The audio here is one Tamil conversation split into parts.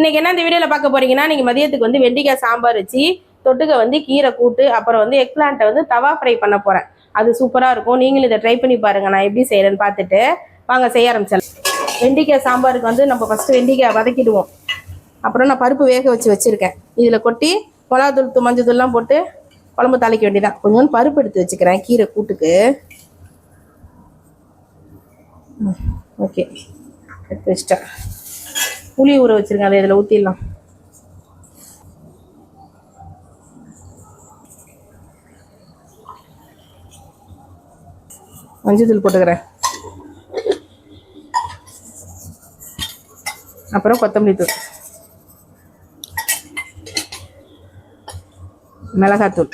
இன்னைக்கு என்ன இந்த வீடியோவில் பார்க்க போறீங்கன்னா நீங்கள் மதியத்துக்கு வந்து வெண்டிக்காய் சாம்பார் வச்சு தொட்டுக்க வந்து கீரை கூட்டு அப்புறம் வந்து எக் வந்து தவா ஃப்ரை பண்ண போகிறேன் அது சூப்பராக இருக்கும். நீங்களும் இதை ட்ரை பண்ணி பாருங்க. நான் எப்படி செய்கிறேன்னு பார்த்துட்டு வாங்க செய்ய ஆரம்பிச்சேன் வெண்டிக்காய் சாம்பாருக்கு வந்து நம்ம ஃபஸ்ட்டு வெண்டிக்காய் வதக்கிடுவோம். அப்புறம் நான் பருப்பு வேக வச்சு வச்சுருக்கேன். இதில் கொட்டி மிளகாத்தூள் தூள், மஞ்சள் தூள்லாம் போட்டு குழம்பு தாளிக்க வேண்டியதான் கொஞ்சோண்டு பருப்பு எடுத்து வச்சுக்கிறேன் கீரை கூட்டுக்கு. ஓகே எடுத்து வச்சிட்டேன். புளி ஊற வச்சுருக்கேன் அதை இதில் ஊற்றிடலாம் மஞ்சள் போட்டுக்கிறேன். அப்புறம் கொத்தமல்லி தூள். மிளகாத்தூள்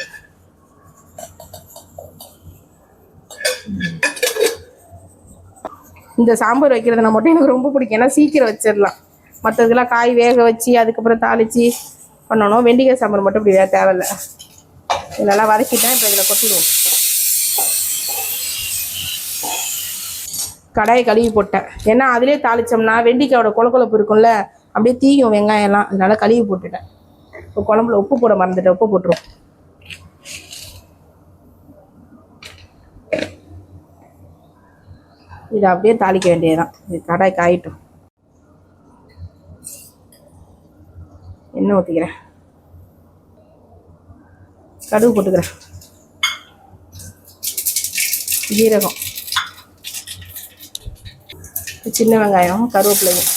இந்த சாம்பார் வைக்கிறதுனா மட்டும் எனக்கு ரொம்ப பிடிக்கும். ஏன்னா சீக்கிரம் வச்சிடலாம். மற்றதுக்கெல்லாம் காய் வேக வச்சு அதுக்கப்புறம் தாளித்து பண்ணணும். வெண்டிக்காய் சாம்பார் மட்டும் இப்படி வேறு தேவையில்ல. இதெல்லாம் நல்லா வதக்கிட்டேன் இப்போ இதில் கொட்டிடுவோம். கடாயை கழுவி போட்டேன். ஏன்னா அதிலே தாளித்தோம்னா வெண்டிக்காயோட கொழக்கொழப்பு இருக்கும்ல அப்படியே தீயும் வெங்காயம்லாம். அதனால கழுவி போட்டுட்டேன். இப்போ குழம்புல உப்பு போட மறந்துட்டேன். உப்பு போட்டுருவோம். இதை அப்படியே தாளிக்க வேண்டியதுதான். இது கடாய் காயிட்டும் எண்ணெய் ஊற்றிக்கிறேன் கடுகு போட்டுக்கிறேன். ஜீரகம். சின்ன வெங்காயம் கருவேப்பிலையும்.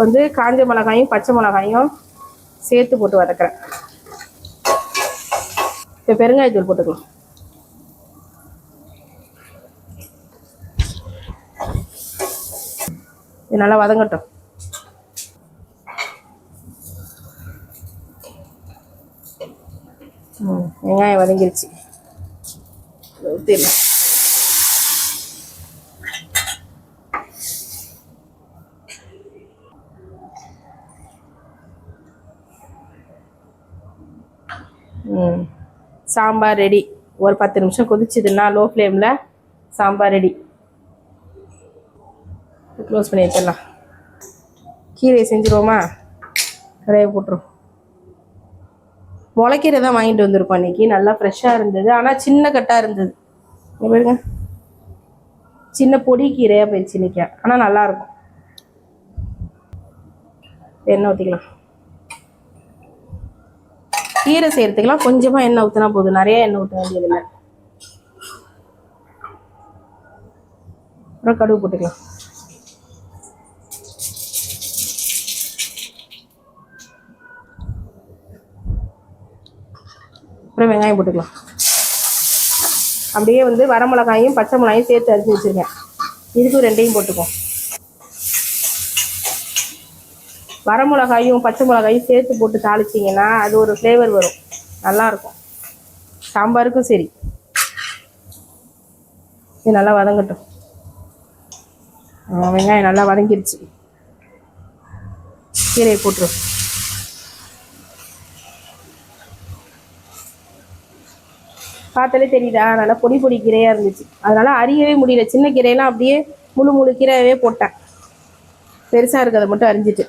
வந்து காஞ்ச மிளகாயும் பச்சை மிளகாயும் சேர்த்து போட்டு வதக்குறேன். இப்போ பெருங்காயத்தூள் போட்டுக்கலாம். இது நல்லா வதங்கட்டும். ம் வெங்காயம் வதங்கிருச்சு. ஊற்றிடலாம் ம் சாம்பார் ரெடி. ஒரு பத்து நிமிஷம் கொதிச்சுதுன்னா லோ ஃப்ளேமில் சாம்பார் ரெடி. க்ளோஸ் பண்ணி வச்சிடலாம். கீரையை செஞ்சுருவோமா? நிறைய போட்டுரும். முளைக்கீரை தான் வாங்கிட்டு வந்திருக்கோம் அன்றைக்கி நல்லா ஃப்ரெஷ்ஷாக இருந்தது. ஆனால் சின்ன கட்டாக இருந்தது. இங்க பாருங்க. சின்ன பொடி கீரையாக போயிடுச்சு இன்றைக்கி ஆனால் நல்லாயிருக்கும் எண்ணெய் ஊற்றிக்கலாம் கீரை செய்கிறதுக்கெலாம் கொஞ்சமாக எண்ணெய் ஊற்றினா போதும். நிறைய எண்ணெய் ஊற்ற வேண்டியதில்லை. அப்புறம் கடுகு போட்டுக்கலாம். அப்புறம் வெங்காயம் போட்டுக்கலாம். அப்படியே வந்து வரமிளகாயும் பச்சை மிளகாயும் சேர்த்து அரிஞ்சு வச்சுருக்கேன். இதுக்கும் ரெண்டையும் போட்டுக்குவோம் வரமிளகாயும் பச்சை மிளகாயும் சேர்த்து போட்டு தாளிச்சிங்கன்னா அது ஒரு ஃப்ளேவர் வரும். நல்லாயிருக்கும். சாம்பாருக்கும் சரி. இது நல்லா வதங்கட்டும். ஆ, வெங்காயம் நல்லா வதங்கிருச்சு. கீரையை போட்டுரும் பார்த்தாலே தெரியுதா? நல்லா பொடி பொடி கீரையாக இருந்துச்சு. அதனால் அரியவே முடியல. சின்ன கீரையெல்லாம் அப்படியே முழு முழு கீரையாகவே போட்டேன். பெருசாக இருக்கிறத மட்டும் அரிஞ்சிட்டு.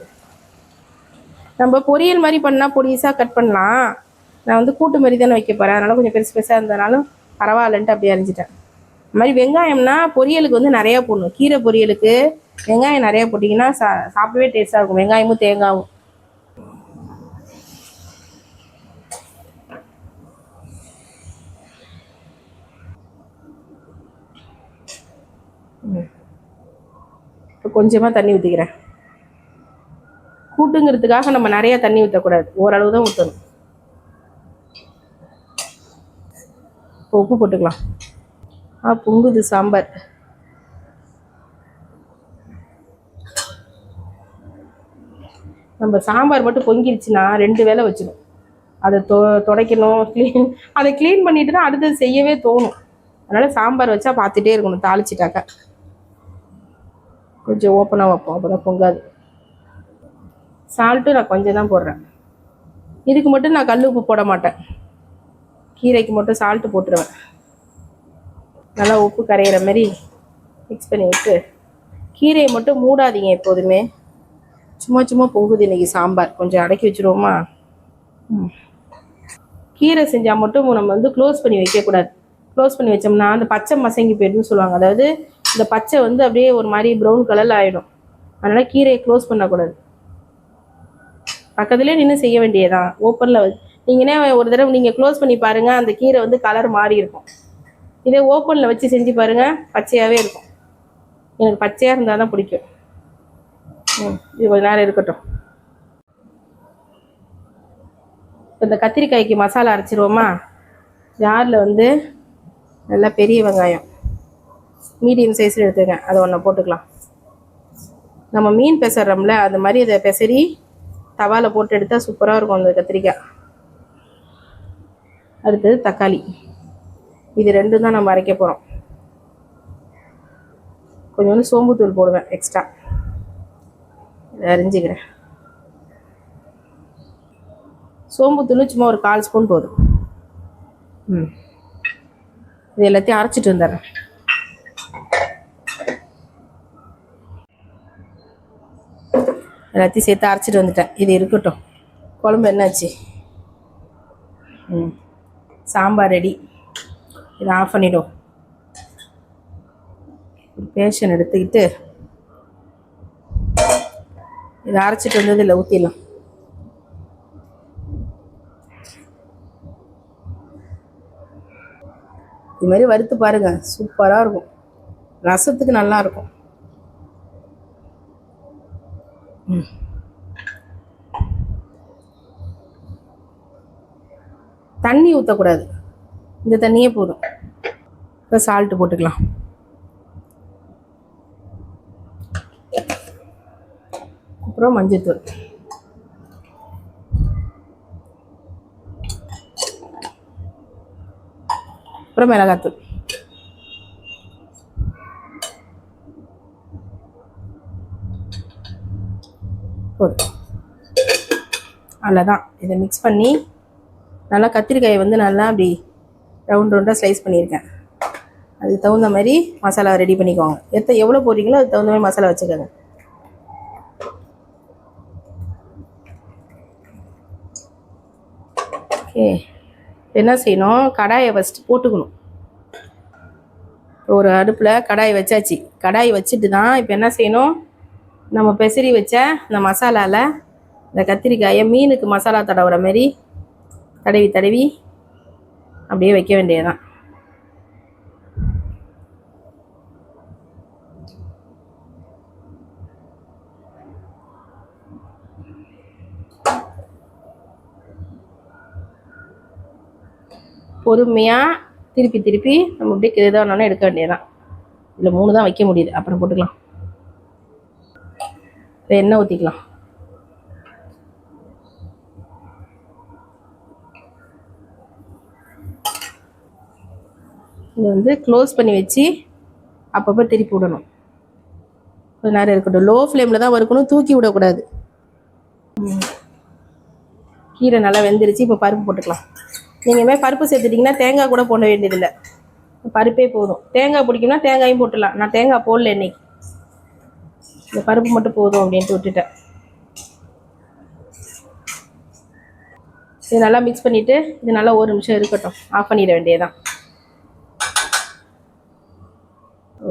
நம்ம பொரியல் மாதிரி பண்ணால் பொடிசாக கட் பண்ணலாம். நான் வந்து கூட்டு மாதிரி தானே வைக்க போகிறேன் அதனால் கொஞ்சம் பெருசு பெருசாக இருந்தனாலும் பரவாயில்லன்ட்டு அப்படியே அரிஞ்சிட்டேன். இந்த மாதிரி வெங்காயம்னா பொரியலுக்கு வந்து நிறையா போடணும். கீரை பொரியலுக்கு வெங்காயம் நிறையா போட்டிங்கன்னா சா சாப்பிடவே டேஸ்ட்டாக இருக்கும். வெங்காயமும் தேங்காயும் இப்போ கொஞ்சமாக தண்ணி ஊற்றிக்கிறேன் கூட்டுங்கிறதுக்காக நம்ம நிறைய தண்ணி ஊற்றக்கூடாது ஓரளவு தான் ஊற்றணும் இப்போ உப்பு போட்டுக்கலாம். ஆ பொங்குது சாம்பார். நம்ம சாம்பார் மட்டும் பொங்கிருச்சுன்னா ரெண்டு வேளை வச்சிடும். அதை தொ துடைக்கணும் க்ளீன் அதை க்ளீன் பண்ணிட்டு தான் அடுத்தது செய்யவே தோணும். அதனால் சாம்பார் வச்சா பார்த்துட்டே இருக்கணும் தாளிச்சிட்டாக்கா. கொஞ்சம் ஓப்பனாக வைப்போம். அப்போ தான் பொங்காது சால்ட்டும் நான் கொஞ்சம் தான் போடுறேன். இதுக்கு மட்டும் நான் கல் உப்பு போட மாட்டேன். கீரைக்கு மட்டும் சால்ட்டு போட்டுருவேன். நல்லா உப்பு கரையிற மாதிரி மிக்ஸ் பண்ணி விட்டு கீரையை மட்டும் மூடாதீங்க எப்போதுமே. சும்மா சும்மா பொங்குது இன்றைக்கி சாம்பார். கொஞ்சம் அடக்கி வச்சுருவோமா? ம். கீரை செஞ்சால் மட்டும் நம்ம வந்து க்ளோஸ் பண்ணி வைக்கக்கூடாது. க்ளோஸ் பண்ணி வச்சோம்னா அந்த பச்சை மசங்கி போயிடுன்னு சொல்லுவாங்க. அதாவது இந்த பச்சை வந்து அப்படியே ஒரு மாதிரி ப்ரௌன் கலரில் ஆகிடும் அதனால் கீரையை க்ளோஸ் பண்ணக்கூடாது. பக்கத்துலேயே நின்று செய்ய வேண்டியதான் ஓப்பனில் நீங்கன்னே ஒரு தடவை நீங்கள் க்ளோஸ் பண்ணி பாருங்கள் அந்த கீரை வந்து கலர் மாறி இருக்கும். இதே ஓப்பனில் வச்சு செஞ்சு பாருங்கள் பச்சையாகவே இருக்கும். எனக்கு பச்சையாக இருந்தால் தான் பிடிக்கும். ம் இது கொஞ்ச நேரம் இருக்கட்டும். இந்த கத்திரிக்காய்க்கு மசாலா அரைச்சிருவோமா? ஜாரில் வந்து நல்லா பெரிய வெங்காயம். மீடியம் சைஸில் எடுத்துக்கேன் அதை ஒன்று போட்டுக்கலாம். நம்ம மீன் பெசறோம்ல அந்த மாதிரி இதை பெசரி தவாவில் போட்டு எடுத்தால் சூப்பராக இருக்கும் அந்த கத்திரிக்காய். அடுத்தது தக்காளி. இது ரெண்டும் தான் நம்ம அரைக்க போகிறோம் கொஞ்சோண்டு சோம்புத்தூள் போடுவேன் எக்ஸ்ட்ரா இதை அரிஞ்சிக்கிறேன். சோம்புத்தூள் சும்மா ஒரு கால் ஸ்பூன் போதும். ம். இது எல்லாத்தையும் அரைச்சிட்டு வந்துடுறேன். எல்லாத்தையும் சேர்த்து அரைச்சிட்டு வந்துட்டேன். இது இருக்கட்டும். குழம்பு என்னாச்சு? ம். சாம்பார் ரெடி இதை ஆஃப் பண்ணிடும். பேஷன் எடுத்துக்கிட்டு இதை அரைச்சிட்டு வந்தது இல்லை ஊற்றிடலாம் இது மாதிரி வறுத்து பாருங்க. சூப்பராக இருக்கும். ரசத்துக்கு நல்லா இருக்கும் ம். தண்ணி ஊற்றக்கூடாது இந்த தண்ணியே போதும். இப்போ சால்ட்டு போட்டுக்கலாம். அப்புறம் மஞ்சள்தூள் அப்புறம் மிளகாத்தூள் போதும் அவ்வளோதான் இதை மிக்ஸ் பண்ணி நல்லா கத்திரிக்காயை வந்து நல்லா அப்படி ரவுண்ட் ரவுண்டாக ஸ்லைஸ் பண்ணியிருக்கேன். அதுக்கு தகுந்த மாதிரி மசாலா ரெடி பண்ணிக்கோங்க. எத்த எவ்வளோ போடுறீங்களோ அதுக்கு தகுந்த மாதிரி மசாலா வச்சுக்கோங்க. ஓகே. என்ன செய்யணும்? கடாயை ஃபஸ்ட்டு போட்டுக்கணும். ஒரு அடுப்பில் கடாய் வச்சாச்சு. கடாய் வச்சுட்டு தான் இப்போ என்ன செய்யணும்? நம்ம பெசரி வச்ச இந்த மசாலாவில் இந்த கத்திரிக்காயை மீனுக்கு மசாலா தடவுற மாதிரி தடவி தடவி அப்படியே வைக்க வேண்டியதுதான். பொறுமையாக திருப்பி திருப்பி நம்ம அப்படியே இதானோன்னு எடுக்க வேண்டியதுதான். இதில் மூணு தான் வைக்க முடியுது. அப்புறம் போட்டுக்கலாம். இப்போ எண்ணெய் ஊற்றிக்கலாம் இதை வந்து க்ளோஸ் பண்ணி வச்சு அப்பப்போ திருப்பி விடணும். கொஞ்ச நேரம் இருக்கட்டும். லோ ஃப்ளேமில் தான் வறுக்கணும். தூக்கி விடக்கூடாது. கீரை நல்லா வெந்துருச்சு. இப்போ பருப்பு போட்டுக்கலாம். நீங்கள் மாதிரி பருப்பு சேர்த்துட்டிங்கன்னா தேங்காய் கூட போட வேண்டியதில்லை. பருப்பே போதும். தேங்காய் பிடிக்கும்னா தேங்காயும் போட்டுடலாம். நான் தேங்காய் போடல இன்னைக்கு. இந்த பருப்பு மட்டும் போதும் அப்படின்ட்டு விட்டுட்டேன். இது நல்லா மிக்ஸ் பண்ணிவிட்டு இது நல்லா ஒரு நிமிஷம் இருக்கட்டும். ஆஃப் பண்ணிட வேண்டியதான்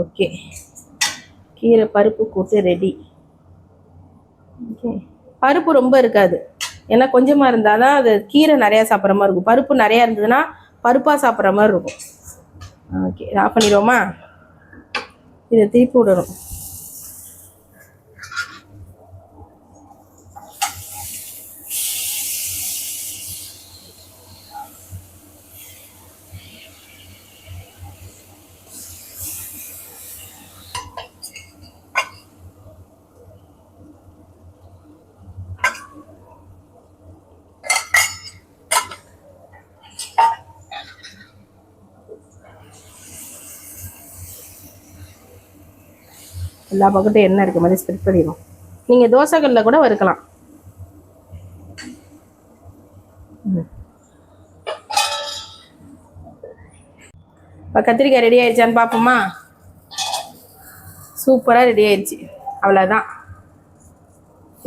ஓகே. கீரை பருப்பு கூட்டு ரெடி ஓகே பருப்பு ரொம்ப இருக்காது. ஏன்னா கொஞ்சமாக இருந்தால் தான் அது கீரை நிறையா சாப்பிட்ற மாதிரி இருக்கும். பருப்பு நிறையா இருந்ததுன்னா பருப்பாக சாப்பிட்ற மாதிரி இருக்கும். ஓகே ஆஃப் பண்ணிடுவோமா? இதை திருப்பி விடணும். எல்லா பக்கத்தையும் எண்ணெய் இருக்க மாதிரி ஸ்ப்ரெட் பண்ணிடும் நீங்கள் தோசைக்கல்லில் கூட வறுக்கலாம். இப்போ கத்திரிக்காய் ரெடி ஆயிடுச்சான்னு பார்ப்போமா சூப்பராக ரெடி ஆயிடுச்சு. அவ்வளோதான்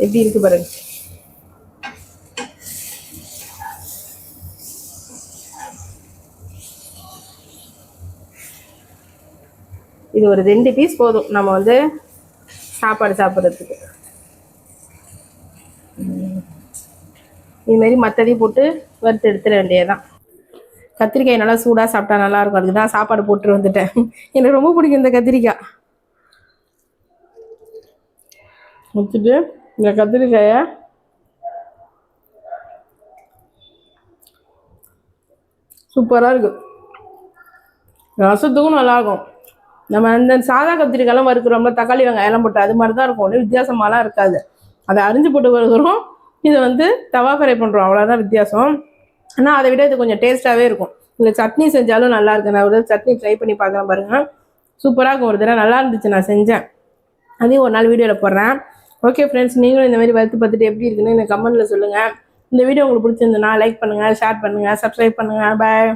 எப்படி இருக்கு பாருங்கள் இது ஒரு ரெண்டு பீஸ் போதும். நம்ம வந்து சாப்பாடு சாப்பிட்றதுக்கு. இதுமாரி மற்றதையும் போட்டு வறுத்து எடுத்துட வேண்டியதுதான். கத்திரிக்காய் நல்லா சூடாக சாப்பிட்டா நல்லா இருக்கும். அதுக்கு தான் சாப்பாடு போட்டு வந்துட்டேன். எனக்கு ரொம்ப பிடிக்கும் இந்த கத்திரிக்காய். வச்சுட்டு இந்த கத்திரிக்காயை சூப்பராக இருக்கும் ரசத்துக்கும் நல்லாயிருக்கும் நம்ம அந்த சாதா கத்திரிக்காயெல்லாம் வறுக்கிறோம்ல தக்காளி வெங்காயம்லாம் போட்டு அது மாதிரி தான் இருக்கும். ஒன்றும் வித்தியாசமாலாம் இருக்காது. அதை அரிஞ்சு போட்டு வருகிறோம் இதை வந்து தவா ஃப்ரை பண்ணுறோம் அவ்வளோதான் வித்தியாசம். ஆனால் அதை விட இது கொஞ்சம் டேஸ்ட்டாகவே இருக்கும். இந்த சட்னி செஞ்சாலும் நல்லா இருக்கு. நான் ஒரு சட்னி ட்ரை பண்ணி பார்க்குறேன் பாருங்க. சூப்பராக இருக்கும். ஒரு தடவை நல்லா இருந்துச்சு. நான் செஞ்சேன். அதையும் ஒரு நாள் வீடியோவில் போடுறேன். ஓகே ஃப்ரெண்ட்ஸ் நீங்களும் இந்த மாதிரி வறுத்து பார்த்துட்டு எப்படி இருக்குன்னு எனக்கு கமெண்ட்டில் சொல்லுங்கள் இந்த வீடியோ உங்களுக்கு பிடிச்சிருந்ததுன்னா லைக் பண்ணுங்கள் ஷேர் பண்ணுங்கள் சப்ஸ்கிரைப் பண்ணுங்கள் பாய்